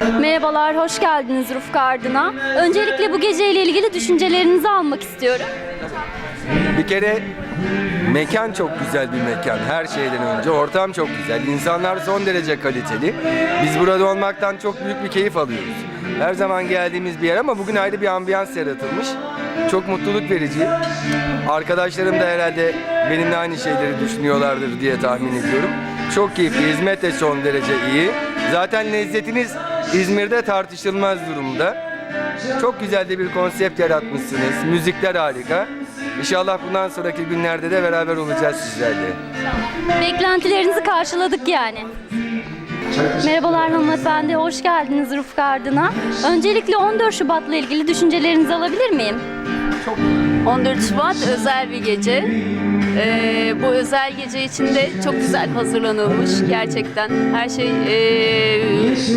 Merhabalar, hoş geldiniz Rufka Ardın'a. Öncelikle bu geceyle ilgili düşüncelerinizi almak istiyorum. Bir kere mekan çok güzel bir mekan her şeyden önce. Ortam çok güzel. İnsanlar son derece kaliteli. Biz burada olmaktan çok büyük bir keyif alıyoruz. Her zaman geldiğimiz bir yer ama bugün ayrı bir ambiyans yaratılmış. Çok mutluluk verici. Arkadaşlarım da herhalde benimle aynı şeyleri düşünüyorlardır diye tahmin ediyorum. Çok keyifli. Hizmet de son derece iyi. Zaten lezzetiniz İzmir'de tartışılmaz durumda. Çok güzel de bir konsept yaratmışsınız. Müzikler harika. İnşallah bundan sonraki günlerde de beraber olacağız sizlerle. Beklentilerinizi karşıladık yani. Merhabalar hanımefendi, hoş geldiniz Rufka Ardın'a. Öncelikle 14 Şubat'la ilgili düşüncelerinizi alabilir miyim? 14 Şubat özel bir gece. Ee, bu özel gece içinde çok güzel hazırlanılmış gerçekten. Her şey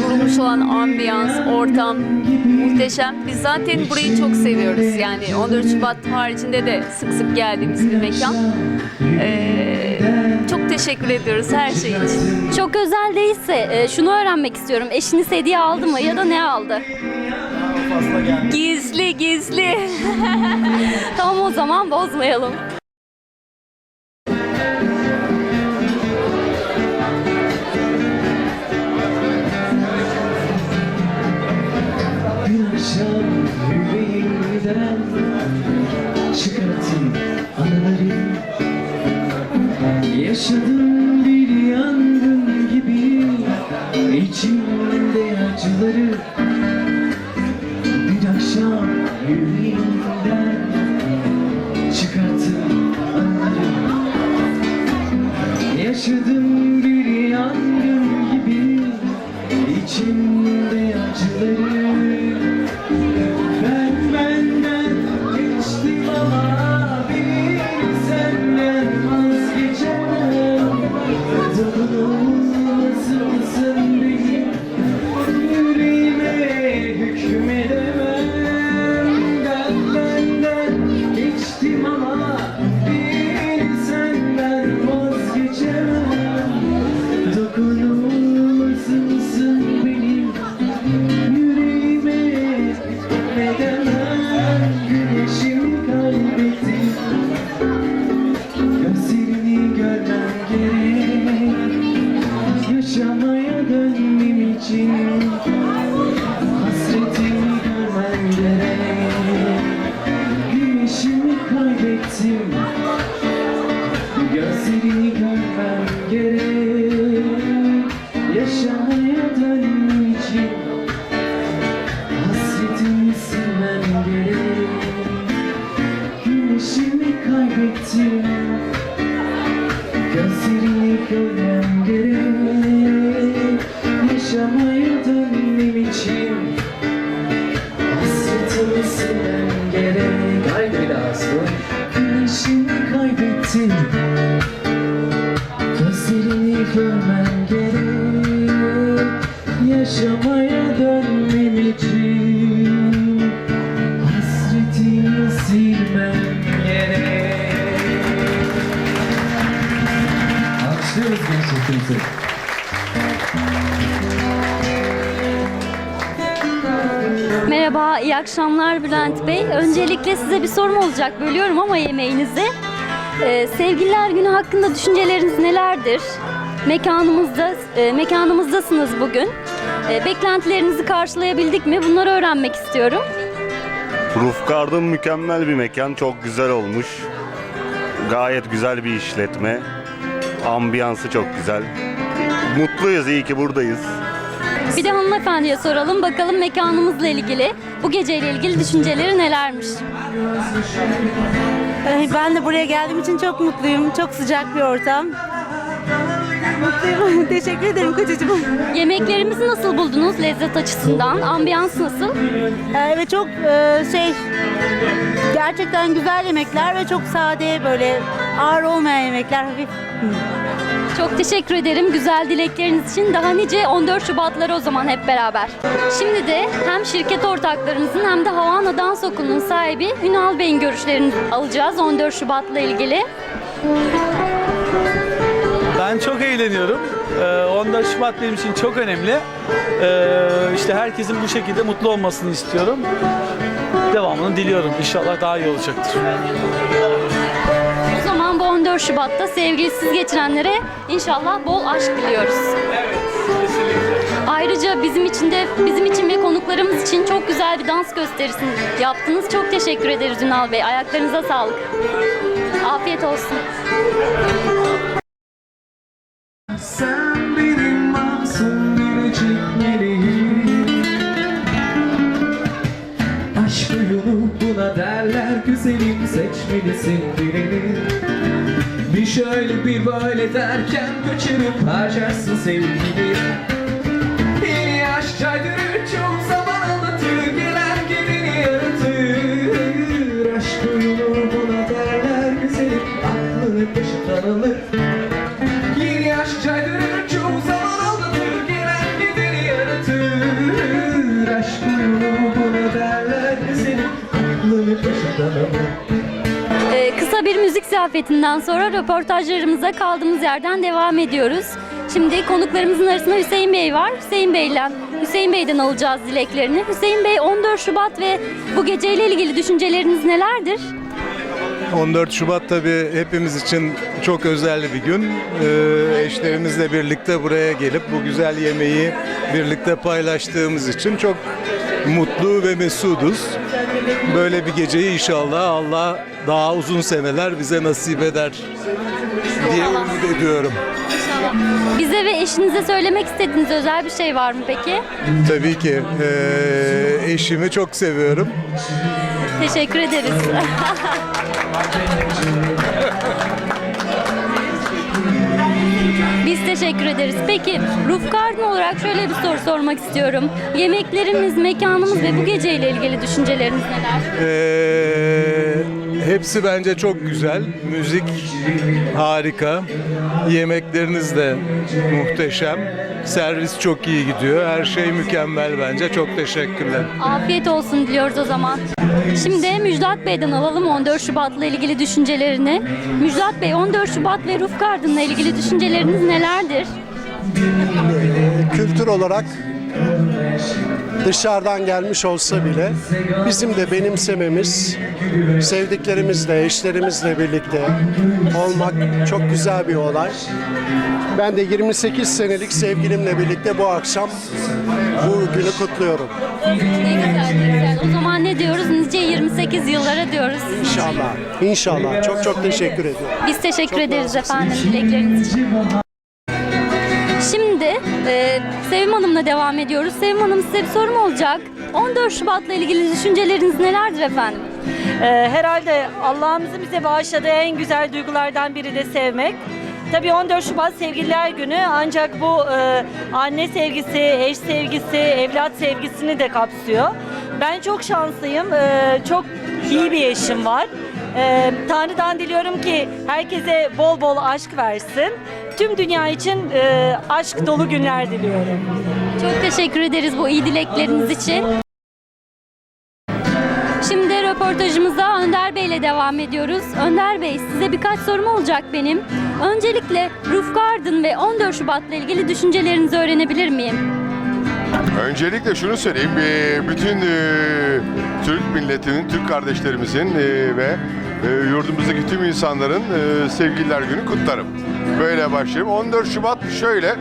kurulmuş olan ambiyans, ortam muhteşem. Biz zaten burayı çok seviyoruz. Yani 14 Şubat haricinde de sık sık geldiğimiz bir mekan. Ee, çok teşekkür ediyoruz her şey için. Çok özel değilse e, şunu öğrenmek istiyorum. Eşiniz hediye aldı mı ya da ne aldı? Gizli gizli. Tamam o zaman bozmayalım. Yaşadım bir yangın gibi içimde acıları Gözlerini görmem gerek. Yaşamaya Alkışlıyoruz gençlikimizi. Merhaba, iyi akşamlar Bülent Bey. Öncelikle size bir sorum olacak. Bölüyorum ama yemeğinizi. Ee, Sevgililer Günü hakkında düşünceleriniz nelerdir? Mekanımızda, e, mekanımızdasınız bugün. E, beklentilerinizi karşılayabildik mi? Bunları öğrenmek istiyorum. Roof Garden mükemmel bir mekan. Çok güzel olmuş. Gayet güzel bir işletme. Ambiyansı çok güzel. Mutluyuz, iyi ki buradayız. Bir de hanımefendiye soralım bakalım mekanımızla ilgili, bu geceyle ilgili düşünceleri nelermiş? Ben de buraya geldiğim için çok mutluyum. Çok sıcak bir ortam. Mutluyum. Teşekkür ederim kocacığım. Yemeklerimizi nasıl buldunuz lezzet açısından? Ambiyans nasıl? Ee, Evet çok e, şey gerçekten güzel yemekler ve çok sade böyle ağır olmayan yemekler hafif. Çok teşekkür ederim güzel dilekleriniz için. Daha nice 14 Şubatları o zaman hep beraber. Şimdi de hem şirket ortaklarımızın hem de Havana Dans Okulu'nun sahibi Ünal Bey'in görüşlerini alacağız 14 Şubat'la ilgili. Ben çok eğleniyorum. Ee, 14 Şubat benim için çok önemli. Ee, işte herkesin bu şekilde mutlu olmasını istiyorum. Devamını diliyorum. İnşallah daha iyi olacaktır. O zaman bu 14 Şubat'ta sevgilisiz geçirenlere inşallah bol aşk diliyoruz. Ayrıca bizim için de bizim için ve konuklarımız için çok güzel bir dans gösterisi yaptınız. Çok teşekkür ederiz Ünal Bey. Ayaklarınıza sağlık. Afiyet olsun. Sen yolu buna derler güzelim seçmelisin Bir şöyle bir böyle derken kaçırıp harcarsın sevgili. Yeni aşk caydırır çoğu zaman anlatır Gelen gideni yaratır. Aşk yolu buna derler güzelim Aklını başından alır ziyafetinden sonra röportajlarımıza kaldığımız yerden devam ediyoruz. Şimdi konuklarımızın arasında Hüseyin Bey var. Hüseyin Bey'le Hüseyin Bey'den alacağız dileklerini. Hüseyin Bey 14 Şubat ve bu geceyle ilgili düşünceleriniz nelerdir? 14 Şubat tabii hepimiz için çok özel bir gün. Ee, eşlerimizle birlikte buraya gelip bu güzel yemeği birlikte paylaştığımız için çok mutlu ve mesuduz. Böyle bir geceyi inşallah Allah daha uzun seneler bize nasip eder diye umut ediyorum. Bize ve eşinize söylemek istediğiniz özel bir şey var mı peki? Tabii ki ee, eşimi çok seviyorum. Teşekkür ederiz. Biz teşekkür ederiz. Peki Roof Garden olarak şöyle bir soru sormak istiyorum. Yemeklerimiz, mekanımız ve bu geceyle ilgili düşünceleriniz neler? Ee, hepsi bence çok güzel. Müzik harika. Yemekleriniz de muhteşem. Servis çok iyi gidiyor. Her şey mükemmel bence. Çok teşekkürler. Afiyet olsun diliyoruz o zaman. Şimdi Müjdat Bey'den alalım 14 Şubat'la ilgili düşüncelerini. Müjdat Bey 14 Şubat ve Roof Garden'la ilgili düşünceleriniz nelerdir? kültür olarak dışarıdan gelmiş olsa bile bizim de benimsememiz, sevdiklerimizle, eşlerimizle birlikte olmak çok güzel bir olay. Ben de 28 senelik sevgilimle birlikte bu akşam bu günü kutluyorum. Ne güzel, ne güzel. O zaman ne diyoruz? Nice 28 yıllara diyoruz. İnşallah. İnşallah. Çok çok teşekkür ediyorum. Biz teşekkür ederiz efendim dilekleriniz için. Şimdi e, Sevim Hanım'la devam ediyoruz. Sevim Hanım size bir sorum olacak. 14 Şubat'la ilgili düşünceleriniz nelerdir efendim? Ee, herhalde Allah'ımızın bize bağışladığı en güzel duygulardan biri de sevmek. Tabii 14 Şubat Sevgililer Günü ancak bu e, anne sevgisi, eş sevgisi, evlat sevgisini de kapsıyor. Ben çok şanslıyım. Ee, çok iyi bir eşim var. Ee, Tanrı'dan diliyorum ki herkese bol bol aşk versin. Tüm dünya için e, aşk dolu günler diliyorum. Çok teşekkür ederiz bu iyi dilekleriniz için. Şimdi röportajımıza Önder Bey ile devam ediyoruz. Önder Bey size birkaç sorum olacak benim. Öncelikle Roof Garden ve 14 Şubat'la ilgili düşüncelerinizi öğrenebilir miyim? Öncelikle şunu söyleyeyim, e, bütün e, Türk milletinin, Türk kardeşlerimizin e, ve e, yurdumuzdaki tüm insanların e, sevgililer günü kutlarım. Böyle başlayayım. 14 Şubat şöyle, e,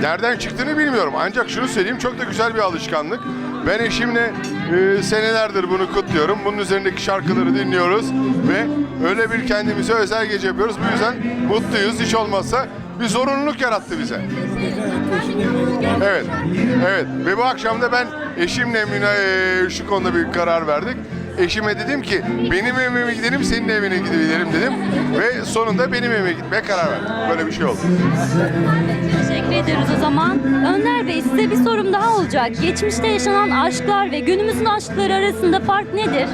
nereden çıktığını bilmiyorum. Ancak şunu söyleyeyim, çok da güzel bir alışkanlık. Ben eşimle e, senelerdir bunu kutluyorum. Bunun üzerindeki şarkıları dinliyoruz ve öyle bir kendimize özel gece yapıyoruz. Bu yüzden mutluyuz. Hiç olmazsa bir zorunluluk yarattı bize. Evet, evet. Ve bu akşam da ben eşimle e, şu konuda bir karar verdik. Eşime dedim ki benim evime gidelim, senin evine gidelim dedim. Ve sonunda benim evime gitmeye karar verdim. Böyle bir şey oldu. Teşekkür ederiz o zaman. Önder Bey size bir sorum daha olacak. Geçmişte yaşanan aşklar ve günümüzün aşkları arasında fark nedir?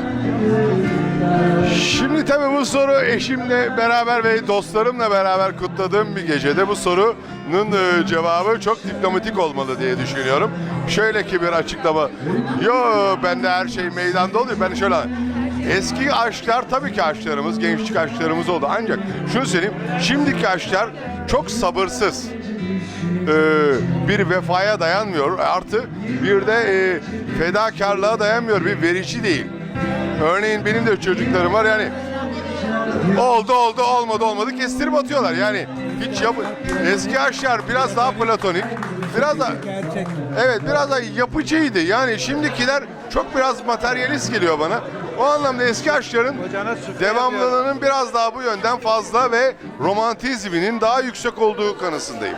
Şimdi tabii bu soru eşimle beraber ve dostlarımla beraber kutladığım bir gecede bu sorunun e, cevabı çok diplomatik olmalı diye düşünüyorum. Şöyle ki bir açıklama. Yo bende her şey meydanda oluyor. Ben şöyle eski aşklar tabii ki aşklarımız, gençlik aşklarımız oldu. Ancak şunu söyleyeyim, şimdiki aşklar çok sabırsız. Ee, bir vefaya dayanmıyor. Artı bir de e, fedakarlığa dayanmıyor. Bir verici değil. Örneğin benim de çocuklarım var yani oldu oldu olmadı olmadı kestirip atıyorlar. Yani hiç yap eski aşklar biraz daha platonik. Biraz da Evet biraz da yapıcıydı. Yani şimdikiler çok biraz materyalist geliyor bana. O anlamda eski aşkların devamlılığının biraz daha bu yönden fazla ve romantizminin daha yüksek olduğu kanısındayım.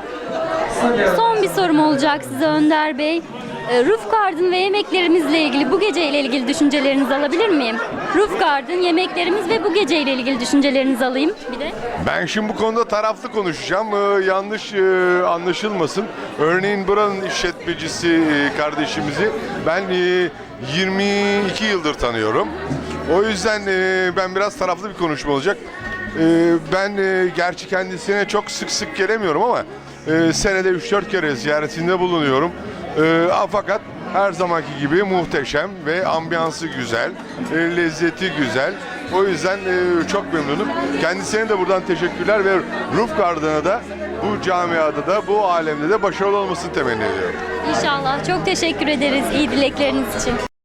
Son bir sorum olacak size Önder Bey. Ee, Roof Garden ve yemeklerimizle ilgili bu geceyle ilgili düşüncelerinizi alabilir miyim? Roof Garden, yemeklerimiz ve bu geceyle ilgili düşüncelerinizi alayım bir de. Ben şimdi bu konuda taraflı konuşacağım. Ee, yanlış e, anlaşılmasın. Örneğin buranın işletmecisi e, kardeşimizi ben e, 22 yıldır tanıyorum. O yüzden e, ben biraz taraflı bir konuşma olacak. E, ben e, gerçi kendisine çok sık sık gelemiyorum ama e, senede 3-4 kere ziyaretinde bulunuyorum. E, fakat her zamanki gibi muhteşem ve ambiyansı güzel, e, lezzeti güzel. O yüzden e, çok memnunum. Kendisine de buradan teşekkürler ve Roof Garden'a da bu camiada da bu alemde de başarılı olmasını temenni ediyorum. İnşallah. Çok teşekkür ederiz iyi dilekleriniz için.